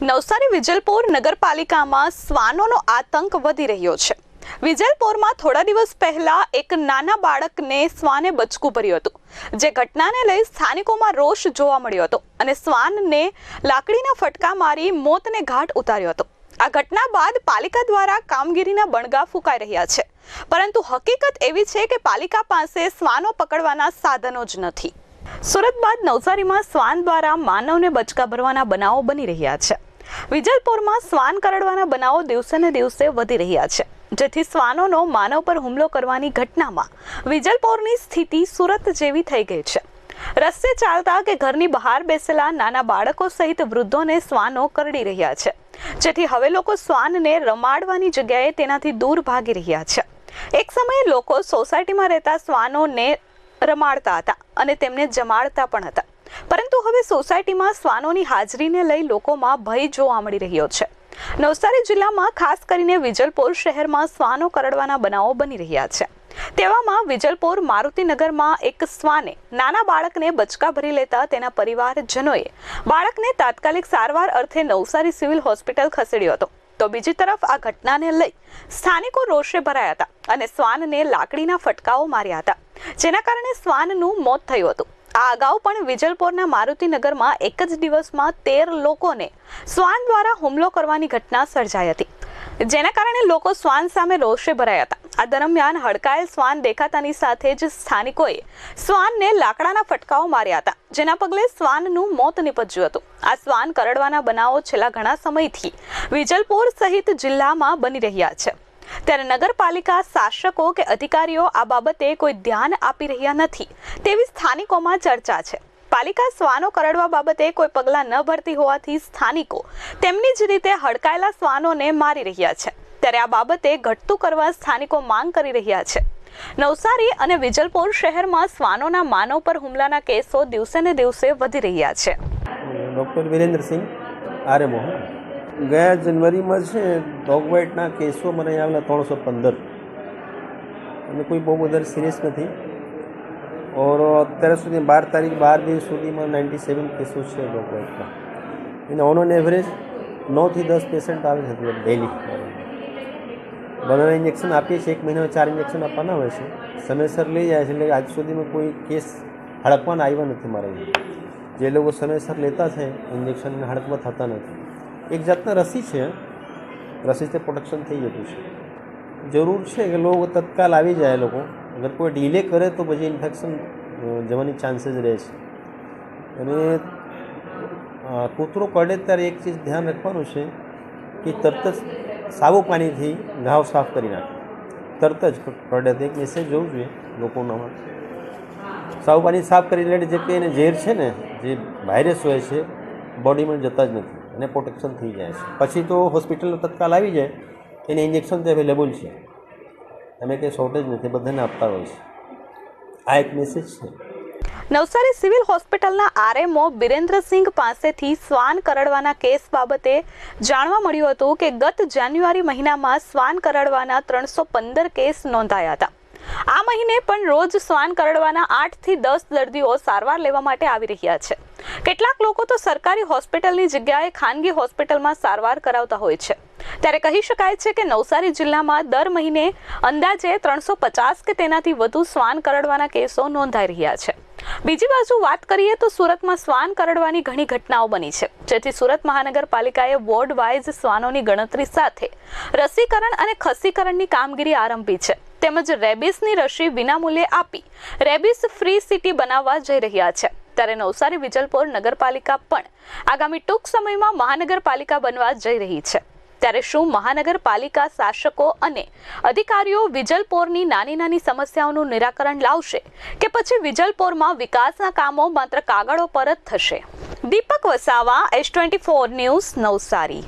નવસારી વિજલપોર નગરપાલિકામાં શ્વાનોનો આતંક વધી રહ્યો છે. વિજલપોરમાં થોડા દિવસ પહેલા એક નાના બાળકને શ્વાને બચકું ભર્યું હતું, જે ઘટનાને લઈ સ્થાનિકોમાં રોષ જોવા મળ્યો હતો અને શ્વાનને લાકડીના ફટકા મારી મોતને ઘાટ ઉતાર્યો હતો. આ ઘટના બાદ પાલિકા દ્વારા કામગીરીના બણગા ફૂંકાઈ રહ્યા છે. પરંતુ હકીકત એવી છે કે પાલિકા પાસે શ્વાનો પકડવાના સાધનો જ નથી. સુરત બાદ નવસારીમાં શ્વાન દ્વારા માનવને બચકા ભરવાના બનાવો બની રહ્યા છે. વિજલપોરમાં શ્વાન કરડવાના બનાવો દિવસે ને દિવસે વધી રહ્યા છે. જેથી શ્વાનોનો માનવ પર હુમલો કરવાની ઘટનામાં વિજલપોરની સ્થિતિ સુરત જેવી થઈ ગઈ છે. રસ્તે ચાલતા કે ઘરની બહાર બેસેલા નાના બાળકો સહિત વૃદ્ધોને શ્વાનો કરડી રહ્યા છે. જેથી હવે લોકો શ્વાનને રમાડવાની જગ્યાએ તેનાથી દૂર ભાગી રહ્યા છે. એક સમયે લોકો સોસાયટીમાં રહેતા શ્વાનોને રમાડતા હતા અને તેમને જમાડતા પણ હતા. પરંતુ હવે સોસાયટીમાં શ્વાનોની હાજરીને લઈ લોકોમાં ભય જોવા મળી રહ્યો છે. નવસારી જિલ્લામાં ખાસ કરીને વિજલપોર શહેરમાં શ્વાનો કરડવાના બનાવો બની રહ્યા છે. તેવામાં વિજલપોર મારુતિનગરમાં એક શ્વાને નાના બાળકને બચકા ભરી લેતા તેના પરિવારજનોએ બાળકને તાત્કાલિક સારવાર અર્થે નવસારી સિવિલ હોસ્પિટલ ખસેડ્યો હતો. તો બીજી તરફ આ ઘટનાને લઈ સ્થાનિકો રોષે ભરાયા હતા અને શ્વાનને લાકડીના ફટકાઓ માર્યા હતા, જેના કારણે શ્વાનનું મોત થયું હતું. આ અગાઉ પણ વિજલપોરના મારુતિનગરમાં એક જ દિવસમાં તેર લોકોને શ્વાન દ્વારા હુમલો કરવાની ઘટના સર્જાઈ હતી. જેના કારણે લોકો શ્વાન સામે રોષે ભરાયા હતા. આ દરમિયાન હડકાયેલ શ્વાન દેખાતાની સાથે જ સ્થાનિકોએ શ્વાનને લાકડાના ફટકાઓ માર્યા હતા, જેના પગલે શ્વાનનું મોત નિપજ્યું હતું. આ શ્વાન કરડવાના બનાવો છેલ્લા ઘણા સમયથી વિજલપોર સહિત જિલ્લામાં બની રહ્યા છે. ત્યારે નગરપાલિકા શાસકો કે અધિકારીઓ આ બાબતે કોઈ ધ્યાન આપી રહ્યા નથી તેવી સ્થાનિકોમાં ચર્ચા છે. પાલિકા શ્વાનો કરડવા બાબતે કોઈ પગલાં ન ભરતી હોવાથી સ્થાનિકો તેમની જ રીતે હડકાયેલા શ્વાનોને મારી રહ્યા છે. ત્યારે આ બાબતે ઘટતું કરવા સ્થાનિકો માંગ કરી રહ્યા છે. નવસારી અને વિજલપોર શહેરમાં શ્વાનોના માનવ પર હુમલાના કેસો દિવસે ને દિવસે વધી રહ્યા છે. ડૉક્ટર વિરેન્દ્રસિંહ આરે મોહન ગયા જનવરીમાં છે, ડોગ બાઇટના કેસો મને અહીંયા આવેલા ત્રણસો પંદર. અને કોઈ બહુ વધારે સિરિયસ નથી. ઓર અત્યાર સુધી બાર તારીખ, બાર દિવસ સુધીમાં નાઇન્ટી સેવન કેસો છે ડોગ બાઇટના એને ઓન ઓન એવરેજ નવથી દસ પેશન્ટ આવે છે ડેલી બધાને ઇન્જેક્શન આપીએ છીએ, એક મહિનામાં ચાર ઇન્જેક્શન આપવાના હોય છે. સમયસર લઈ જાય છે, એટલે આજ સુધીમાં કોઈ કેસ હડપવાના આવ્યા નથી મારે જે લોકો સમયસર લેતા છે ઇન્જેક્શન હડપમાં થતા નથી. એક જાતના રસી છે. રસીથી પ્રોટેક્શન થઈ જતું છે. જરૂર છે કે લોકો તત્કાલ આવી જાય લોકો. અગર કોઈ ડીલે કરે તો પછી ઇન્ફેક્શન જવાની ચાન્સીસ રહે છે. અને કૂતરો કરડે ત્યારે એક ચીજ ધ્યાન રાખવાનું છે કે તરત જ સાબુ પાણીથી ઘાવ સાફ કરી નાખે. તરત જ કરડે તો એક મેસેજ જોવું જોઈએ લોકોનામાં. સાબુ પાણી સાફ કરી લે જે એને ઝેર છે ને, જે વાયરસ હોય છે બોડીમાં જતા જ નથી. અને પ્રોટેક્શન થઈ જાય છે. પછી તો હોસ્પિટલ તત્કાલ આવી જાય, એને ઇન્જેક્શન તો અવેલેબલ છે. અમે કંઈ શોર્ટેજ નથી, બધાને આપતા હોય છે. આ એક મેસેજ છે. નવસારી સિવિલ હોસ્પિટલના આરએમઓ બિરેન્દ્રસિંહ પાસેથી શ્વાન કરડવાના કેસ બાબતે જાણવા મળ્યું હતું કે ગત જાન્યુઆરી મહિનામાં શ્વાન કરડવાના ત્રણસો પંદર કેસ નોંધાયા હતા. આ મહિને પણ રોજ શ્વાન કરડવાના આઠથી દસ દર્દીઓ સારવાર લેવા માટે આવી રહ્યા છે. કેટલાક લોકો તો સરકારી હોસ્પિટલની જગ્યાએ ખાનગી હોસ્પિટલમાં સારવાર કરાવતા હોય છે. ત્યારે કહી શકાય છે કે નવસારી જિલ્લામાં દર મહિને અંદાજે ત્રણસો પચાસ કે તેનાથી વધુ શ્વાન કરડવાના કેસો નોંધાઈ રહ્યા છે. બીજી બાજુ વાત કરીએ તો સુરતમાં શ્વાન કરડવાની ઘણી ઘટનાઓ બની છે. જેથી સુરત મહાનગરપાલિકાએ વોર્ડ વાઇઝ શ્વાનોની ગણતરી સાથે રસીકરણ અને ખસીકરણની કામગીરી આરંભી છે. તેમજ રેબિસની રસી વિનામૂલ્યે આપી રેબિસ ફ્રી સિટી બનાવવા જઈ રહ્યા છે. ત્યારે નવસારી વિજલપોર નગરપાલિકા પણ આગામી ટૂંક સમયમાં મહાનગરપાલિકા બનવા જઈ રહી છે. ત્યારે શું મહાનગરપાલિકા શાસકો અને અધિકારીઓ વિજલપોરની નાની નાની સમસ્યાઓનું નિરાકરણ લાવશે કે પછી વિજલપોરમાં વિકાસના કામો માત્ર કાગળો પર જ થશે? Deepak Vasava, S twenty four news, Navsari.